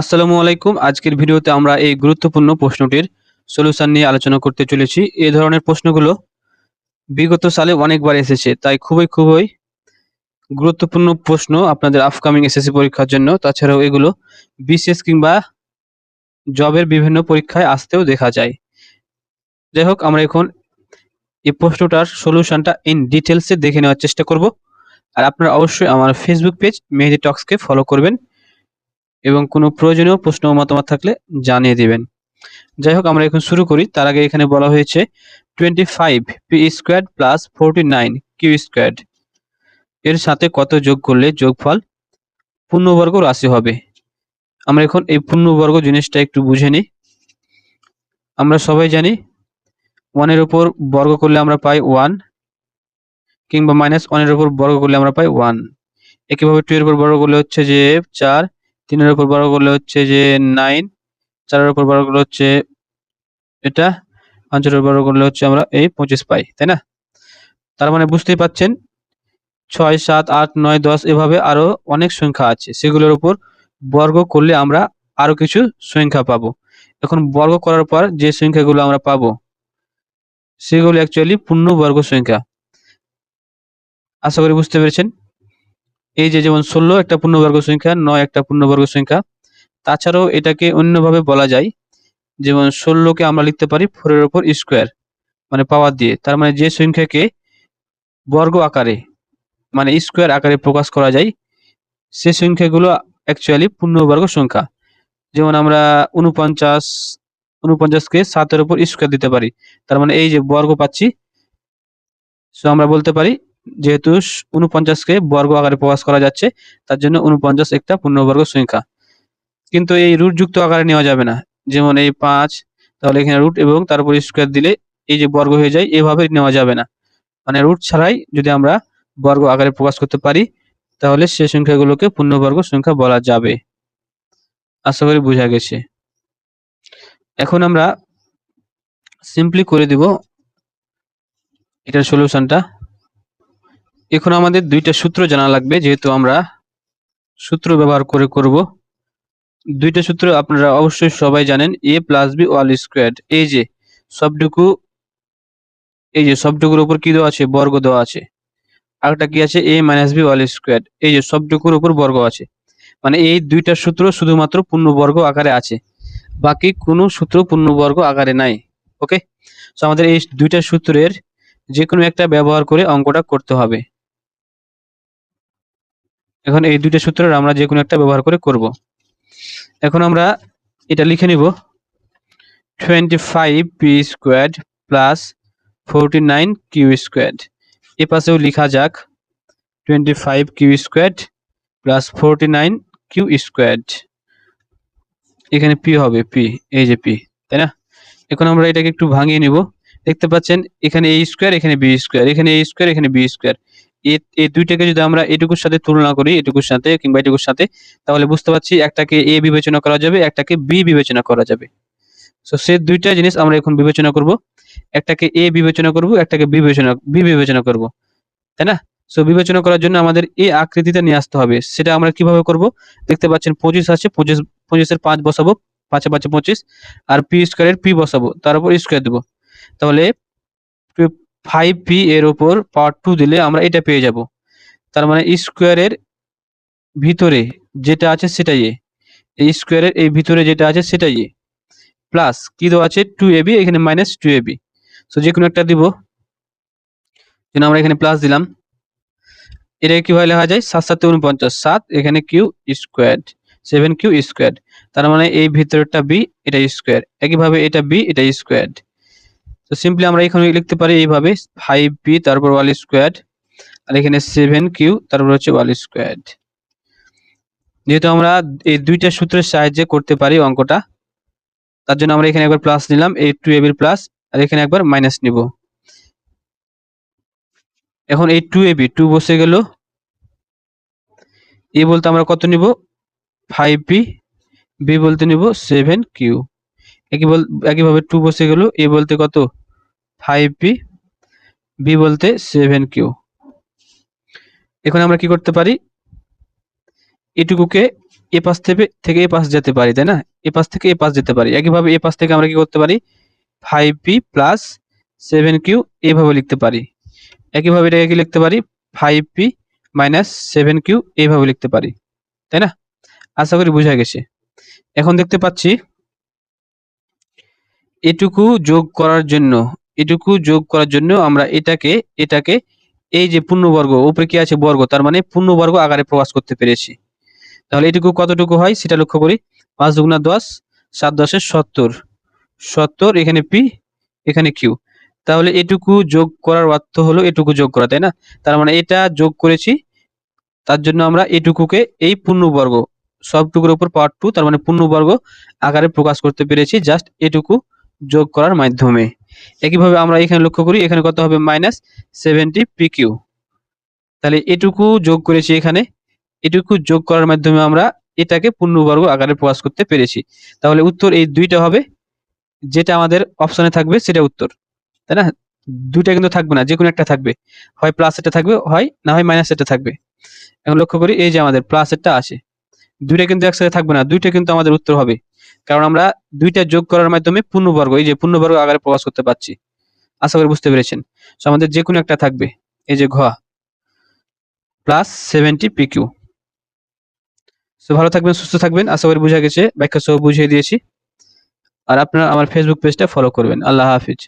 আসসালামু আলাইকুম। আজকের ভিডিওতে আমরা এই গুরুত্বপূর্ণ প্রশ্নটির সলিউশন নিয়ে আলোচনা করতে চলেছি। এই ধরনের প্রশ্নগুলো বিগত সালে অনেকবার এসেছে, তাই খুবই খুবই গুরুত্বপূর্ণ প্রশ্ন আপনাদের আপকামিং এসএসসি পরীক্ষার জন্য। তাছাড়াও এগুলো বিশেষ কিংবা জবের বিভিন্ন পরীক্ষায় আসতেও দেখা যায়। যাই হোক, আমরা এখন এই প্রশ্নটার সলিউশনটা ইন ডিটেলসে দেখে নেওয়ার চেষ্টা করব। আর আপনারা অবশ্যই আমার ফেসবুক পেজ মেহেদি টক্সকে ফলো করবেন। এবং কোনো প্রয়োজনীয় প্রশ্ন মতামত থাকলে জানিয়ে দিবেন। যাই হোক, আমরা এখন শুরু করি। তার আগে এখানে বলা হয়েছে twenty five P square plus forty nine Q square এর সাথে কত যোগ করলে যোগফল পূর্ণবর্গ রাশি হবে? আমরা এখন এই পূর্ণবর্গ জিনিসটা একটু বুঝে নিই। আমরা সবাই জানি, ওয়ানের উপর বর্গ করলে আমরা পাই ওয়ান কিংবা মাইনাস ওয়ানের উপর বর্গ করলে আমরা পাই ওয়ান। একইভাবে টু এর উপর বর্গ করলে হচ্ছে যে চার তিনের উপর বর্গ করলে হচ্ছে যে নাইন, চারের উপর বর্গ করলে হচ্ছে এটা, পাঁচের উপর বর্গ করলে হচ্ছে আমরা এই পঁচিশ পাই, তাই না? তার মানে বুঝতেই পাচ্ছেন, ছয়, সাত, আট, নয়, দশ এভাবে আরও অনেক সংখ্যা আছে, সেগুলোর উপর বর্গ করলে আমরা আরও কিছু সংখ্যা পাবো। এখন বর্গ করার পর যে সংখ্যাগুলো আমরা পাবো, সেগুলো অ্যাকচুয়ালি পূর্ণবর্গ সংখ্যা। আশা করি বুঝতে পেরেছেন? এই যে যেমন ষোলো একটা পূর্ণবর্গ সংখ্যা, নয় একটা পূর্ণবর্গ সংখ্যা, তাছাড়াও এটাকে অন্যভাবে বলা যায়, যেমন ষোলোকে আমরা লিখতে পারি ফোরের ওপর স্কোয়ার মানে পাওয়ার দিয়ে। তার মানে যে সংখ্যাকে বর্গ আকারে মানে স্কোয়ার আকারে প্রকাশ করা যায়, সে সংখ্যাগুলো অ্যাকচুয়ালি পূর্ণবর্গ সংখ্যা। যেমন আমরা উনপঞ্চাশ উনপঞ্চাশকে সাতের উপর স্কোয়ার দিতে পারি। তার মানে এই যে বর্গ পাচ্ছি সো আমরা বলতে পারি যেহেতু উনপঞ্চাশকে বর্গ আকারে প্রকাশ করা যাচ্ছে, তার জন্য উনপঞ্চাশ একটা পূর্ণবর্গ সংখ্যা। কিন্তু এই রুট যুক্ত আকারে নেওয়া যাবে না। যেমন এই পাঁচ, তাহলে এখানে রুট এবং তার উপর স্কোয়ার দিলে এই যে বর্গ হয়ে যায়, এভাবে নেওয়া যাবে না। মানে রুট ছাড়াই যদি আমরা বর্গ আকারে প্রকাশ করতে পারি, তাহলে সে সংখ্যাগুলোকে পূর্ণবর্গ সংখ্যা বলা যাবে। আশা করি বোঝা গেছে। এখন আমরা সিম্পলি করে দিব এটার সলিউশনটা এখন আমাদের দুইটা সূত্র জানা লাগবে, যেহেতু আমরা সূত্র ব্যবহার করে করব। দুইটা সূত্র আপনারা অবশ্যই সবাই জানেন A plus B whole square এই যে সবটুকু, এই যে সবটুকুর উপর কি দেওয়া আছে? বর্গ দেওয়া আছে। আরেকটা কি আছে? A minus B whole square এই যে সবটুকুর উপর বর্গ আছে। মানে এই দুইটা সূত্র শুধুমাত্র পূর্ণবর্গ আকারে আছে। বাকি কোনো সূত্র পূর্ণবর্গ আকারে নাই। ওকে তো আমাদের এই দুইটা সূত্রের যে কোনো একটা ব্যবহার করে অঙ্কটা করতে হবে। এখন এই দুইটা সূত্রের আমরা যে কোনো একটা ব্যবহার করে করব। এখন আমরা এটা লিখে নিব। Twenty five P square plus forty nine Q square এ পাশেও লিখা যাক। Twenty five Q square plus forty nine Q square এখানে পি হবে পি এই যে পি তাই না? এখন আমরা এটাকে একটু ভাঙিয়ে নিব। দেখতে পাচ্ছেন, এখানে এ স্কোয়ার এখানে বি স্কোয়ার এখানে এ স্কোয়ার এখানে বি স্কোয়ার এই দুইটাকে যদি আমরা এটুকুর সাথে তুলনা করি, এটুকুর সাথে কিংবা এটুকুর সাথে, তাহলে বুঝতে পারছি একটাকে এ বিবেচনা করা যাবে, একটাকে বি বিবেচনা করা যাবে। সো সে দুইটা জিনিস আমরা এখন বিবেচনা করব। একটাকে এ বিবেচনা করব, একটাকে বিবেচনা, বি বিবেচনা করব। তাই না? সো বিবেচনা করার জন্য আমাদের এ আকৃতিটা নিয়ে আসতে হবে। সেটা আমরা কীভাবে করব? দেখতে পাচ্ছেন পঁচিশ আছে, পঁচিশ, পঁচিশের পাঁচ বসাবো, পাঁচে পাঁচে পঁচিশ, আর পি স্কোয়ারের পি বসাবো, তার উপর স্কোয়ার দেবো। তাহলে ফাইভ পি এর উপর পাওয়ার টু দিলে আমরা এটা পেয়ে যাব। তার মানে স্কোয়ারের ভিতরে যেটা আছে সেটাই এ এই স্কোয়ারের এই ভিতরে যেটা আছে সেটাই এ প্লাস কি দেওয়া আছে? টু এবি এখানে মাইনাস টু এবি সো যে কোনো একটা দিব। যেন আমরা এখানে প্লাস দিলাম। এটা কীভাবে লেখা যায়? সাত সাত উনপঞ্চাশ। সাত, এখানে Q square seven Q square তার মানে এই ভিতরটা বি এটা স্কোয়ার একইভাবে এটা বি এটা স্কোয়ার তো সিম্পলি আমরা এখানে লিখতে পারি এইভাবে ফাইভ বি তারপর ওয়াল স্কোয়ার আর এখানে সেভেন কিউ তারপর হচ্ছে ওয়াল স্কোয়ার যেহেতু আমরা এই দুইটা সূত্রের সাহায্যে করতে পারি অঙ্কটা, তার জন্য আমরা এখানে একবার প্লাস নিলাম, এই টু এবির প্লাস আর এখানে একবার মাইনাস নিব। এখন এই টু এবি টু বসে গেল। এ বলতে আমরা কত নিব? ফাইভ বি বলতে নিব সেভেন কিউ একই বল, একইভাবে টু বসে গেল এ বলতে কত? ফাইভ বি বি বলতে সেভেন কিউ এখন আমরা কি করতে পারি? এটুকুকে এ পাশ থেকে থেকে এ পাশ যেতে পারি, তাই না? এ পাশ থেকে এ পাশ যেতে পারি। একইভাবে এ পাশ থেকে আমরা কি করতে পারি? Five P plus seven Q এইভাবে লিখতে পারি। একইভাবে এটাকে কি লিখতে পারি? Five P minus seven Q এইভাবে লিখতে পারি, তাই না? আশা করি বোঝা গেছে। এখন দেখতে পাচ্ছি এটুকু যোগ করার জন্য, এটুকু যোগ করার জন্য আমরা এটাকে এটাকে এই যে পূর্ণবর্গ, উপরে কি আছে বর্গ, তার মানে পূর্ণবর্গ আকারে প্রকাশ করতে পেরেছি। তাহলে এটুকু কতটুকু হয় সেটা লক্ষ্য করি। পাঁচ দুগুণা দশ, সাত দশের সত্তর। সত্তর, এখানে পি, এখানে কিউ। তাহলে এটুকু যোগ করার অর্থ হলো এটুকু যোগ করা, তাই না? তার মানে এটা যোগ করেছি, তার জন্য আমরা এটুকুকে এই পূর্ণবর্গ, সবটুকুর উপর পাওয়ার টু, তার মানে পূর্ণবর্গ আকারে প্রকাশ করতে পেরেছি, জাস্ট এটুকু যোগ করার মাধ্যমে। একইভাবে আমরা এখানে লক্ষ্য করি, এখানে কত হবে? মাইনাস সেভেন্টি পি কিউ তাহলে এটুকু যোগ করেছি এখানে। এটুকু যোগ করার মাধ্যমে আমরা এটাকে পূর্ণবর্গ আকারে প্রকাশ করতে পেরেছি। তাহলে উত্তর এই দুইটা হবে। যেটা আমাদের অপশনে থাকবে, সেটা উত্তর। তাই না? দুইটা কিন্তু থাকবে না যে কোনো একটা থাকবে। হয় প্লাস এটা থাকবে, হয় না হয় মাইনাস এটা থাকবে। এখন লক্ষ্য করি, এই যে আমাদের প্লাস এরটা আসে। দুইটা কিন্তু একসাথে থাকবে না, দুইটা কিন্তু আমাদের উত্তর হবে। কারণ আমরা দুইটা যোগ করার মাধ্যমে পূর্ণবর্গ, এই যে পূর্ণবর্গ আকারে প্রকাশ করতে পারছি। আশা করি বুঝতে পেরেছেন। সো আমাদের যে কোনো একটা থাকবে। এই যে ঘ প্লাস সেভেন্টি পিকিউ সো ভালো থাকবেন, সুস্থ থাকবেন। আশা করি বোঝা গেছে। ব্যাখ্যা সহ বুঝিয়ে দিয়েছি। আর আপনারা আমার ফেসবুক পেজটা ফলো করবেন। আল্লাহ হাফিজ।